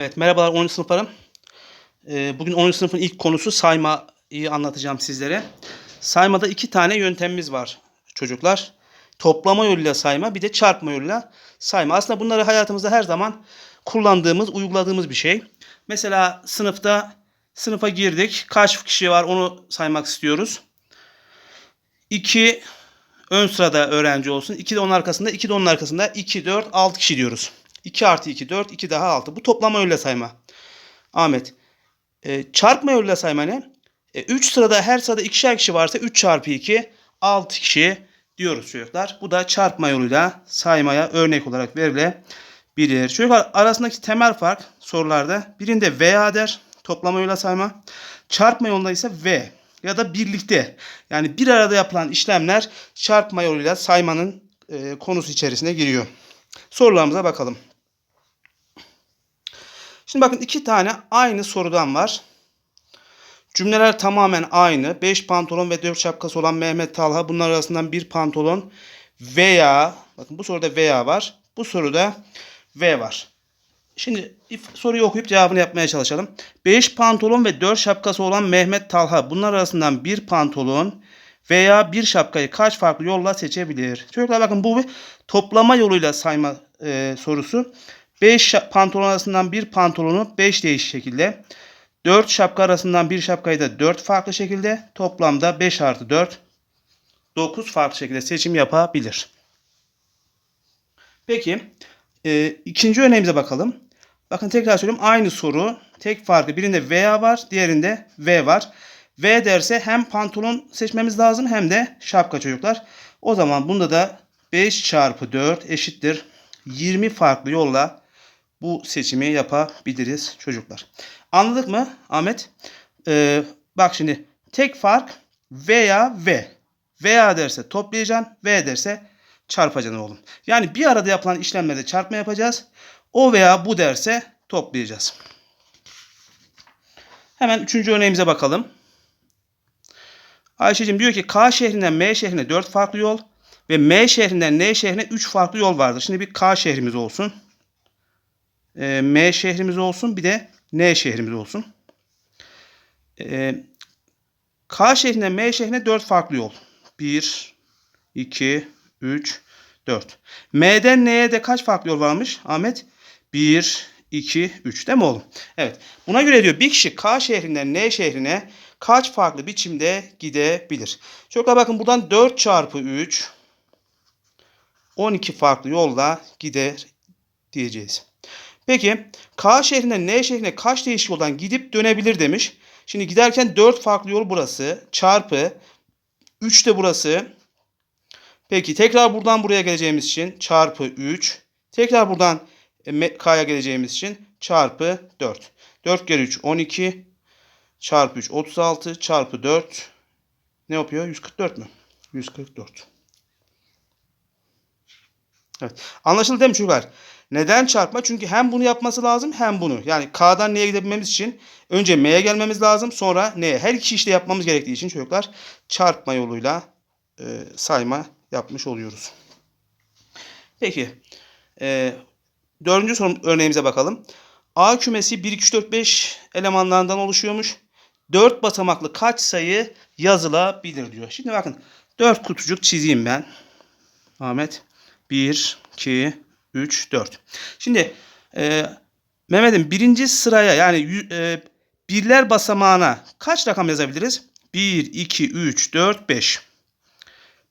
Evet merhabalar 10. sınıflarım. Ee, bugün 10. sınıfın ilk konusu saymayı anlatacağım sizlere. Saymada iki tane yöntemimiz var çocuklar. Toplama yoluyla sayma bir de çarpma yoluyla sayma. Aslında bunları hayatımızda her zaman kullandığımız, uyguladığımız bir şey. Mesela sınıfta sınıfa girdik. Kaç kişi var onu saymak istiyoruz. 2 ön sırada öğrenci olsun. 2 de onun arkasında, 2 de onun arkasında. 2, 4, 6 kişi diyoruz. 2 artı 2, 4, 2 daha 6. Bu toplama yoluyla sayma. Ahmet. E, çarpma yoluyla sayma ne? 3 sırada her sırada ikişer kişi varsa 3 çarpı 2, 6 kişi diyoruz çocuklar. Bu da çarpma yoluyla saymaya örnek olarak verilebilir. Çocuklar arasındaki temel fark sorularda birinde veya der toplama yoluyla sayma. Çarpma yolunda ise ve ya da birlikte yani bir arada yapılan işlemler çarpma yoluyla saymanın e, konusu içerisine giriyor. Sorularımıza bakalım. Şimdi bakın iki tane aynı sorudan var. Cümleler tamamen aynı. 5 pantolon ve 4 şapkası olan Mehmet Talha. Bunlar arasından bir pantolon veya bakın bu soruda veya var. Bu soruda V var. Şimdi soruyu okuyup cevabını yapmaya çalışalım. 5 pantolon ve 4 şapkası olan Mehmet Talha. Bunlar arasından bir pantolon veya bir şapkayı kaç farklı yolla seçebilir? Çocuklar bakın bu bir toplama yoluyla sayma e, sorusu. 5 pantolon arasından bir pantolonu 5 değişik şekilde. 4 şapka arasından bir şapkayı da 4 farklı şekilde. Toplamda 5 artı 4 9 farklı şekilde seçim yapabilir. Peki e, ikinci örneğimize bakalım. Bakın tekrar söyleyeyim aynı soru. Tek farkı birinde veya var diğerinde V var. V derse hem pantolon seçmemiz lazım hem de şapka çocuklar. O zaman bunda da 5 çarpı 4 eşittir 20 farklı yolla bu seçimi yapabiliriz çocuklar. Anladık mı Ahmet? Ee, bak şimdi tek fark veya ve. Veya derse toplayacaksın, V derse çarpacaksın oğlum. Yani bir arada yapılan işlemlerde çarpma yapacağız. O veya bu derse toplayacağız. Hemen üçüncü örneğimize bakalım. Ayşe'cim diyor ki K şehrinden M şehrine 4 farklı yol ve M şehrinden N şehrine 3 farklı yol vardır. Şimdi bir K şehrimiz olsun. Ee, M şehrimiz olsun bir de N şehrimiz olsun. Ee, K şehrinden M şehrine 4 farklı yol. 1, 2, 3, 4. M'den N'ye de kaç farklı yol varmış Ahmet? 1, 2, 3 değil mi oğlum? Evet. Buna göre diyor bir kişi K şehrinden N şehrine kaç farklı biçimde gidebilir? Çocuklar bakın buradan 4 çarpı 3 12 farklı yolla gider diyeceğiz. Peki K şehrinden N şehrine kaç değişik yoldan gidip dönebilir demiş. Şimdi giderken 4 farklı yol burası çarpı 3 de burası. Peki tekrar buradan buraya geleceğimiz için çarpı 3. Tekrar buradan e, K'ya geleceğimiz için çarpı 4. 4 kere 3 12 çarpı 3 36 çarpı 4 ne yapıyor? 144 mü? 144. Evet. Anlaşıldı değil mi çocuklar? Neden çarpma? Çünkü hem bunu yapması lazım hem bunu. Yani K'dan N'ye gidebilmemiz için önce M'ye gelmemiz lazım sonra N'ye. Her iki işte yapmamız gerektiği için çocuklar çarpma yoluyla e, sayma yapmış oluyoruz. Peki. E, dördüncü soru örneğimize bakalım. A kümesi 1, 2, 3, 4, 5 elemanlarından oluşuyormuş. 4 basamaklı kaç sayı yazılabilir diyor. Şimdi bakın 4 kutucuk çizeyim ben. Ahmet. 1, 2, 3, 4. Şimdi e, Mehmet'im birinci sıraya yani e, birler basamağına kaç rakam yazabiliriz? 1, 2, 3, 4, 5.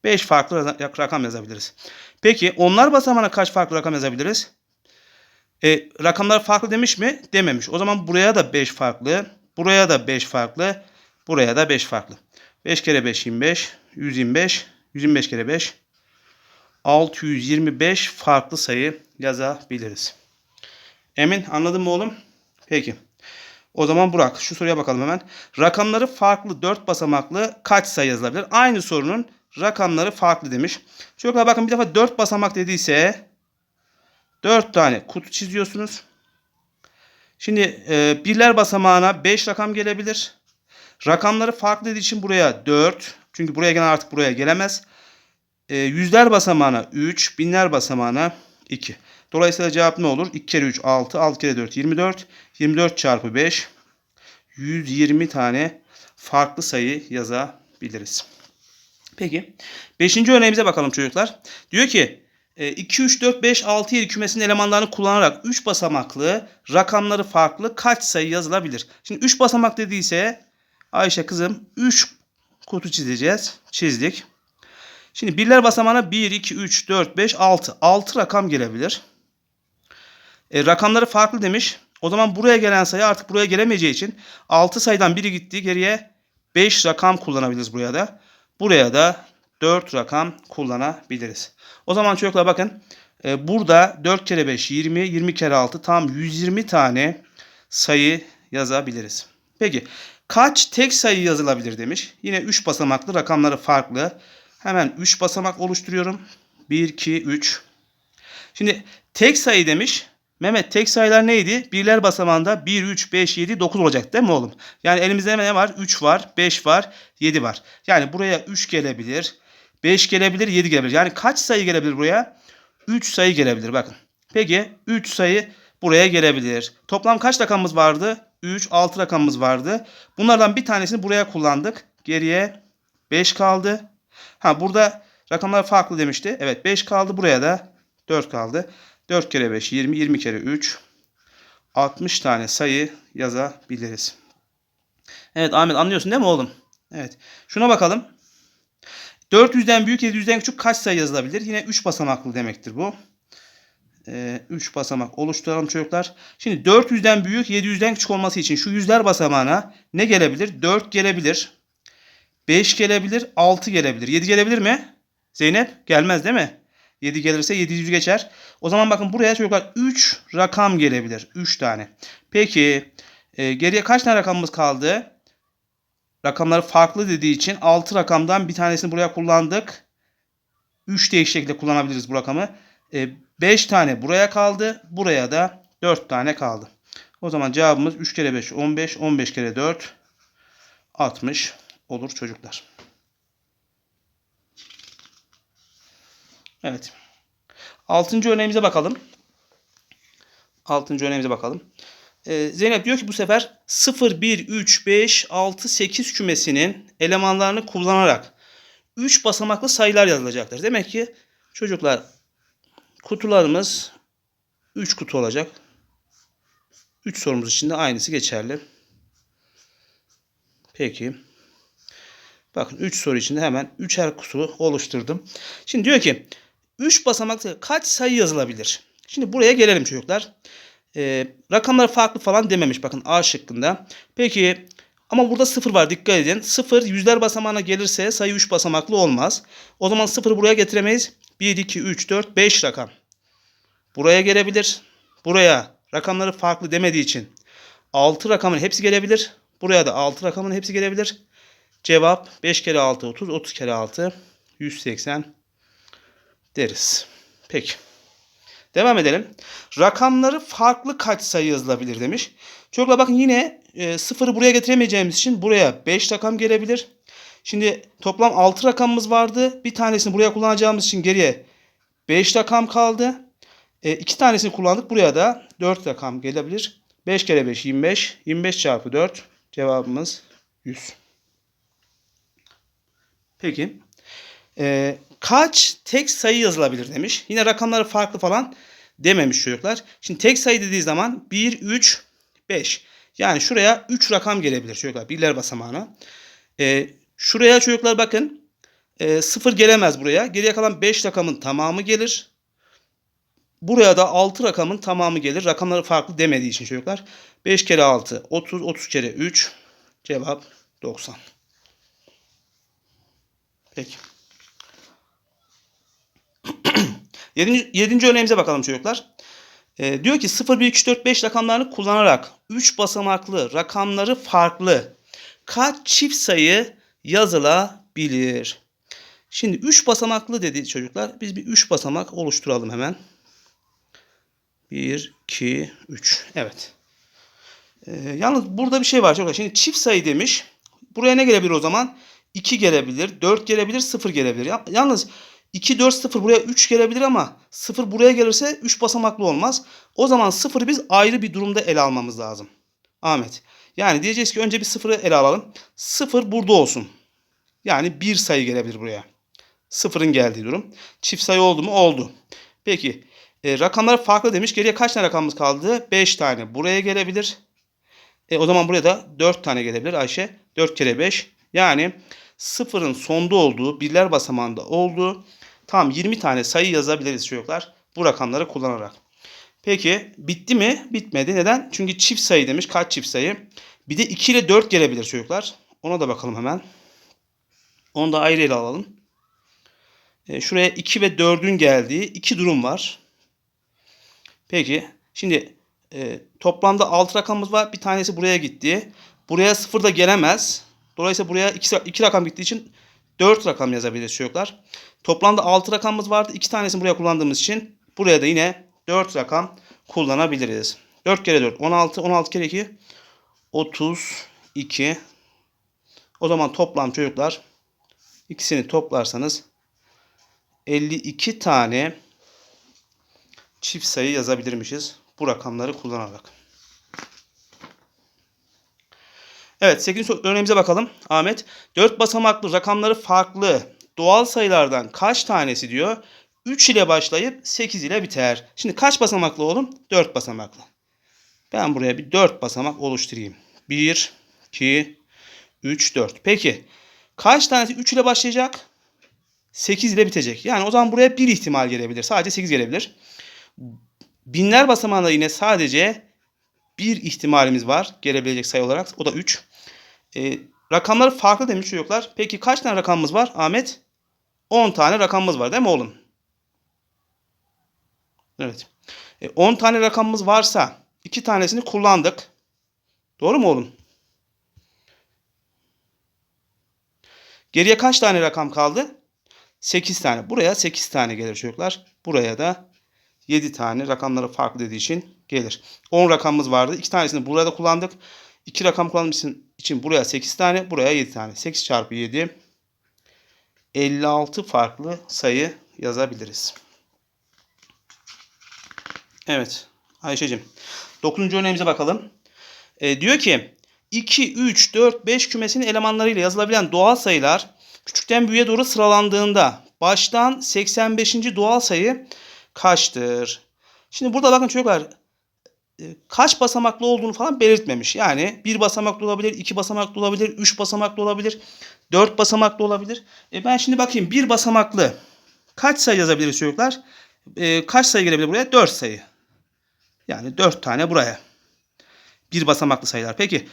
5 farklı ra- rakam yazabiliriz. Peki onlar basamağına kaç farklı rakam yazabiliriz? E, rakamlar farklı demiş mi? Dememiş. O zaman buraya da 5 farklı. Buraya da 5 farklı. Buraya da 5 farklı. 5 kere 5 25. 125. 125 kere 5. 625 farklı sayı yazabiliriz. Emin anladın mı oğlum? Peki. O zaman Burak şu soruya bakalım hemen. Rakamları farklı 4 basamaklı kaç sayı yazılabilir? Aynı sorunun rakamları farklı demiş. Çocuklar bakın bir defa 4 basamak dediyse 4 tane kutu çiziyorsunuz. Şimdi e, birler basamağına 5 rakam gelebilir. Rakamları farklı dediği için buraya 4. Çünkü buraya gelen artık buraya gelemez. E, yüzler basamağına 3, binler basamağına 2. Dolayısıyla cevap ne olur? 2 kere 3 6, 6 kere 4 24. 24 çarpı 5 120 tane farklı sayı yazabiliriz. Peki. Beşinci örneğimize bakalım çocuklar. Diyor ki e, 2, 3, 4, 5, 6, 7 kümesinin elemanlarını kullanarak 3 basamaklı rakamları farklı kaç sayı yazılabilir? Şimdi 3 basamak dediyse Ayşe kızım 3 kutu çizeceğiz. Çizdik. Şimdi birler basamağına 1, 2, 3, 4, 5, 6. 6 rakam gelebilir. E, rakamları farklı demiş. O zaman buraya gelen sayı artık buraya gelemeyeceği için 6 sayıdan biri gitti. Geriye 5 rakam kullanabiliriz buraya da. Buraya da 4 rakam kullanabiliriz. O zaman çocuklar bakın. e, burada 4 kere 5 20, 20 kere 6 tam 120 tane sayı yazabiliriz. Peki kaç tek sayı yazılabilir demiş. Yine 3 basamaklı rakamları farklı. Hemen 3 basamak oluşturuyorum. 1, 2, 3. Şimdi tek sayı demiş. Mehmet tek sayılar neydi? Birler basamağında 1, 3, 5, 7, 9 olacak değil mi oğlum? Yani elimizde ne var? 3 var, 5 var, 7 var. Yani buraya 3 gelebilir, 5 gelebilir, 7 gelebilir. Yani kaç sayı gelebilir buraya? 3 sayı gelebilir bakın. Peki 3 sayı buraya gelebilir. Toplam kaç rakamımız vardı? 3, 6 rakamımız vardı. Bunlardan bir tanesini buraya kullandık. Geriye 5 kaldı. Ha burada rakamlar farklı demişti. Evet 5 kaldı. Buraya da 4 kaldı. 4 kere 5 20, 20 kere 3 60 tane sayı yazabiliriz. Evet Ahmet anlıyorsun değil mi oğlum? Evet. Şuna bakalım. 400'den büyük 700'den küçük kaç sayı yazılabilir? Yine 3 basamaklı demektir bu. 3 basamak oluşturalım çocuklar. Şimdi 400'den büyük 700'den küçük olması için şu yüzler basamağına ne gelebilir? 4 gelebilir. 5 gelebilir. 6 gelebilir. 7 gelebilir mi? Zeynep gelmez değil mi? 7 gelirse 700 geçer. O zaman bakın buraya çocuklar 3 rakam gelebilir. 3 tane. Peki e, geriye kaç tane rakamımız kaldı? Rakamları farklı dediği için 6 rakamdan bir tanesini buraya kullandık. 3 değişik şekilde kullanabiliriz bu rakamı. 5 tane buraya kaldı. Buraya da 4 tane kaldı. O zaman cevabımız 3 kere 5 15. 15 kere 4 60 olur çocuklar. Evet. Altıncı örneğimize bakalım. Altıncı örneğimize bakalım. Ee, Zeynep diyor ki bu sefer 0, 1, 3, 5, 6, 8 kümesinin elemanlarını kullanarak 3 basamaklı sayılar yazılacaktır. Demek ki çocuklar kutularımız 3 kutu olacak. 3 sorumuz için de aynısı geçerli. Peki. Bakın 3 soru içinde hemen 3'er kutu oluşturdum. Şimdi diyor ki 3 basamaklı kaç sayı yazılabilir? Şimdi buraya gelelim çocuklar. Ee, rakamlar farklı falan dememiş bakın A şıkkında. Peki ama burada 0 var dikkat edin. 0 yüzler basamağına gelirse sayı 3 basamaklı olmaz. O zaman 0'ı buraya getiremeyiz. 1, 2, 3, 4, 5 rakam. Buraya gelebilir. Buraya rakamları farklı demediği için 6 rakamın hepsi gelebilir. Buraya da 6 rakamın hepsi gelebilir. Cevap 5 kere 6 30, 30 kere 6 180 deriz. Peki. Devam edelim. Rakamları farklı kaç sayı yazılabilir demiş. Çocuklar bakın yine e, sıfırı buraya getiremeyeceğimiz için buraya 5 rakam gelebilir. Şimdi toplam 6 rakamımız vardı. Bir tanesini buraya kullanacağımız için geriye 5 rakam kaldı. E, iki tanesini kullandık. Buraya da 4 rakam gelebilir. 5 kere 5 25. 25 çarpı 4 cevabımız 100. Peki. Ee, kaç tek sayı yazılabilir demiş. Yine rakamları farklı falan dememiş çocuklar. Şimdi tek sayı dediği zaman 1, 3, 5. Yani şuraya 3 rakam gelebilir çocuklar. Birler basamağına. Ee, şuraya çocuklar bakın. E, 0 gelemez buraya. Geriye kalan 5 rakamın tamamı gelir. Buraya da 6 rakamın tamamı gelir. Rakamları farklı demediği için çocuklar. 5 kere 6 30. 30 kere 3 cevap 90. Peki. Yedinci, yedinci örneğimize bakalım çocuklar. Ee, diyor ki 0, 1, 2, 3, 4, 5 rakamlarını kullanarak 3 basamaklı rakamları farklı kaç çift sayı yazılabilir? Şimdi 3 basamaklı dedi çocuklar. Biz bir 3 basamak oluşturalım hemen. 1, 2, 3. Evet. Ee, yalnız burada bir şey var çocuklar. Şimdi çift sayı demiş. Buraya ne gelebilir o zaman? 2 gelebilir, 4 gelebilir, 0 gelebilir. Yalnız 2, 4, 0 buraya 3 gelebilir ama 0 buraya gelirse 3 basamaklı olmaz. O zaman 0'ı biz ayrı bir durumda ele almamız lazım. Ahmet. Yani diyeceğiz ki önce bir 0'ı ele alalım. 0 burada olsun. Yani bir sayı gelebilir buraya. Sıfırın geldiği durum. Çift sayı oldu mu? Oldu. Peki e, rakamlar farklı demiş. Geriye kaç tane rakamımız kaldı? 5 tane buraya gelebilir. E, o zaman buraya da 4 tane gelebilir Ayşe. 4 kere 5. Yani sıfırın sonda olduğu, birler basamağında olduğu tam 20 tane sayı yazabiliriz çocuklar. Bu rakamları kullanarak. Peki bitti mi? Bitmedi. Neden? Çünkü çift sayı demiş. Kaç çift sayı? Bir de 2 ile 4 gelebilir çocuklar. Ona da bakalım hemen. Onu da ayrı ele alalım. E, şuraya 2 ve 4'ün geldiği iki durum var. Peki şimdi e, toplamda 6 rakamımız var. Bir tanesi buraya gitti. Buraya 0 da gelemez. Dolayısıyla buraya 2, 2 rakam gittiği için 4 rakam yazabiliriz çocuklar. Toplamda 6 rakamımız vardı. 2 tanesini buraya kullandığımız için buraya da yine 4 rakam kullanabiliriz. 4 kere 4 16. 16 kere 2 32. O zaman toplam çocuklar ikisini toplarsanız 52 tane çift sayı yazabilirmişiz bu rakamları kullanarak. Evet 8. örneğimize bakalım. Ahmet 4 basamaklı rakamları farklı doğal sayılardan kaç tanesi diyor? 3 ile başlayıp 8 ile biter. Şimdi kaç basamaklı oğlum? 4 basamaklı. Ben buraya bir 4 basamak oluşturayım. 1, 2, 3, 4. Peki kaç tanesi 3 ile başlayacak? 8 ile bitecek. Yani o zaman buraya bir ihtimal gelebilir. Sadece 8 gelebilir. Binler basamağında yine sadece bir ihtimalimiz var gelebilecek sayı olarak. O da 3. E, rakamları farklı demiş çocuklar. Peki kaç tane rakamımız var Ahmet? 10 tane rakamımız var değil mi oğlum? Evet. E, 10 tane rakamımız varsa 2 tanesini kullandık. Doğru mu oğlum? Geriye kaç tane rakam kaldı? 8 tane. Buraya 8 tane gelir çocuklar. Buraya da 7 tane rakamları farklı dediği için gelir. 10 rakamımız vardı. 2 tanesini burada kullandık. 2 rakam kullandığımız için buraya 8 tane, buraya 7 tane. 8 çarpı 7 56 farklı sayı yazabiliriz. Evet Ayşe'cim. 9. örneğimize bakalım. E, diyor ki 2, 3, 4, 5 kümesinin elemanlarıyla yazılabilen doğal sayılar küçükten büyüğe doğru sıralandığında baştan 85. doğal sayı kaçtır? Şimdi burada bakın çocuklar kaç basamaklı olduğunu falan belirtmemiş. Yani bir basamaklı olabilir, iki basamaklı olabilir, üç basamaklı olabilir, dört basamaklı olabilir. E ben şimdi bakayım bir basamaklı kaç sayı yazabiliriz çocuklar? E, kaç sayı gelebilir buraya? Dört sayı. Yani dört tane buraya. Bir basamaklı sayılar. Peki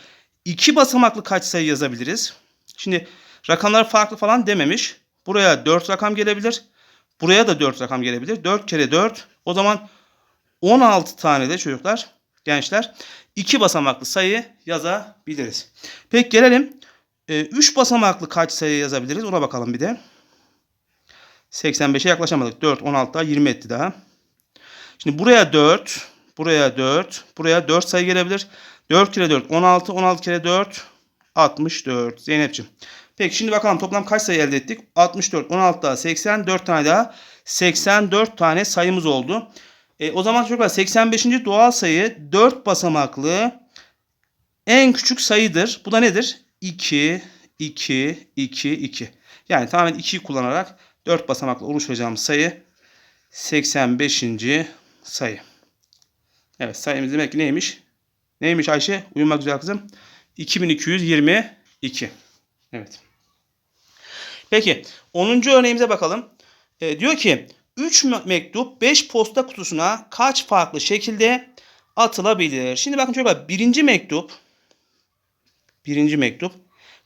iki basamaklı kaç sayı yazabiliriz? Şimdi rakamlar farklı falan dememiş. Buraya 4 rakam gelebilir. Buraya da 4 rakam gelebilir. 4 kere 4 o zaman 16 tane de çocuklar, gençler 2 basamaklı sayı yazabiliriz. Peki gelelim 3 e, basamaklı kaç sayı yazabiliriz? Ona bakalım bir de. 85'e yaklaşamadık. 4, 16 daha 20 etti daha. Şimdi buraya 4, buraya 4, buraya 4 sayı gelebilir. 4 kere 4 16, 16 kere 4 64. Zeynep'ciğim. Peki şimdi bakalım toplam kaç sayı elde ettik? 64, 16 daha 84 tane daha 84 tane sayımız oldu. E, o zaman çocuklar 85. doğal sayı 4 basamaklı en küçük sayıdır. Bu da nedir? 2, 2, 2, 2. Yani tamamen 2'yi kullanarak 4 basamaklı oluşturacağımız sayı 85. sayı. Evet sayımız demek ki neymiş? Neymiş Ayşe? Uyumak güzel kızım. 2222. Evet. Peki 10. örneğimize bakalım. E, diyor ki 3 mektup 5 posta kutusuna kaç farklı şekilde atılabilir? Şimdi bakın çocuklar birinci mektup birinci mektup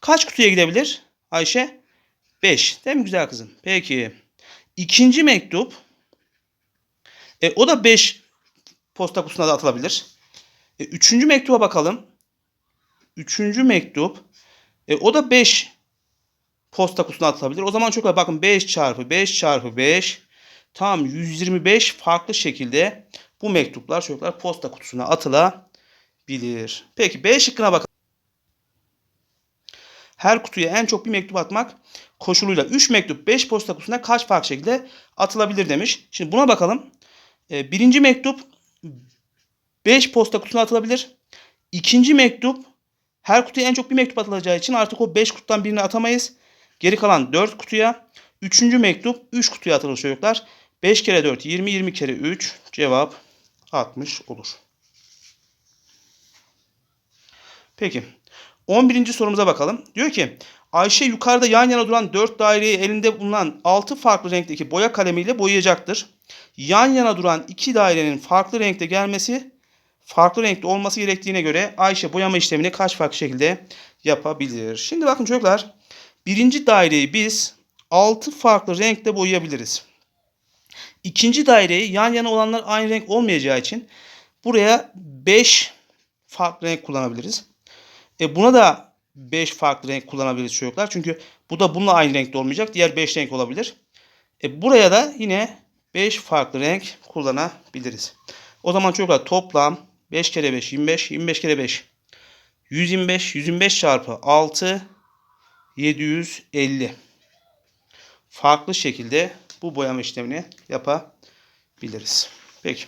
kaç kutuya gidebilir Ayşe? 5. Değil mi güzel kızım? Peki. ikinci mektup e, o da 5 posta kutusuna da atılabilir. E, üçüncü mektuba bakalım. Üçüncü mektup e, o da 5 posta kutusuna atılabilir. O zaman çok bakın 5 çarpı 5 çarpı 5 tam 125 farklı şekilde bu mektuplar çocuklar posta kutusuna atılabilir. Peki B şıkkına bakalım. her kutuya en çok bir mektup atmak koşuluyla 3 mektup 5 posta kutusuna kaç farklı şekilde atılabilir demiş. Şimdi buna bakalım. Ee, birinci mektup 5 posta kutusuna atılabilir. İkinci mektup her kutuya en çok bir mektup atılacağı için artık o 5 kutudan birini atamayız. Geri kalan 4 kutuya. Üçüncü mektup 3 kutuya atılır çocuklar. 5 kere 4 20 20 kere 3 cevap 60 olur. Peki. 11. sorumuza bakalım. Diyor ki Ayşe yukarıda yan yana duran 4 daireyi elinde bulunan 6 farklı renkteki boya kalemiyle boyayacaktır. Yan yana duran 2 dairenin farklı renkte gelmesi farklı renkte olması gerektiğine göre Ayşe boyama işlemini kaç farklı şekilde yapabilir? Şimdi bakın çocuklar birinci daireyi biz 6 farklı renkte boyayabiliriz. İkinci daireyi yan yana olanlar aynı renk olmayacağı için buraya 5 farklı renk kullanabiliriz. E buna da 5 farklı renk kullanabiliriz çocuklar. Çünkü bu da bununla aynı renkte olmayacak. Diğer 5 renk olabilir. E buraya da yine 5 farklı renk kullanabiliriz. O zaman çocuklar toplam 5 kere 5 25 25 kere 5 125 125 çarpı 6 750 farklı şekilde bu boyama işlemini yapabiliriz. Peki.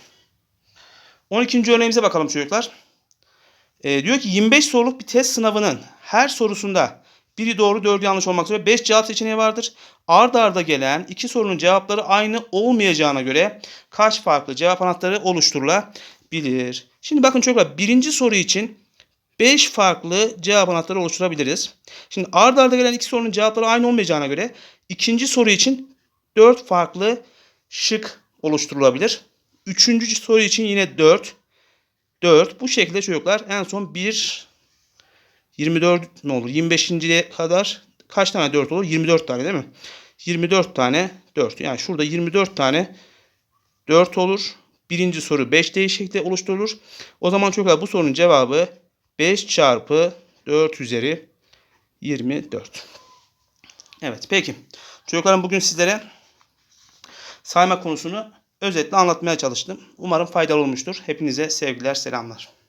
12. örneğimize bakalım çocuklar. Ee, diyor ki 25 soruluk bir test sınavının her sorusunda biri doğru dördü yanlış olmak üzere 5 cevap seçeneği vardır. Ard arda gelen iki sorunun cevapları aynı olmayacağına göre kaç farklı cevap anahtarı oluşturulabilir? Şimdi bakın çocuklar birinci soru için 5 farklı cevap anahtarı oluşturabiliriz. Şimdi ard arda gelen iki sorunun cevapları aynı olmayacağına göre ikinci soru için 4 farklı şık oluşturulabilir. Üçüncü soru için yine 4. 4. Bu şekilde çocuklar en son 1 24 ne olur? 25.ye kadar kaç tane 4 olur? 24 tane değil mi? 24 tane 4. Yani şurada 24 tane 4 olur. Birinci soru 5 değişiklikle oluşturulur. O zaman çocuklar bu sorunun cevabı 5 çarpı 4 üzeri 24. Evet peki. Çocuklarım bugün sizlere sayma konusunu özetle anlatmaya çalıştım. Umarım faydalı olmuştur. Hepinize sevgiler, selamlar.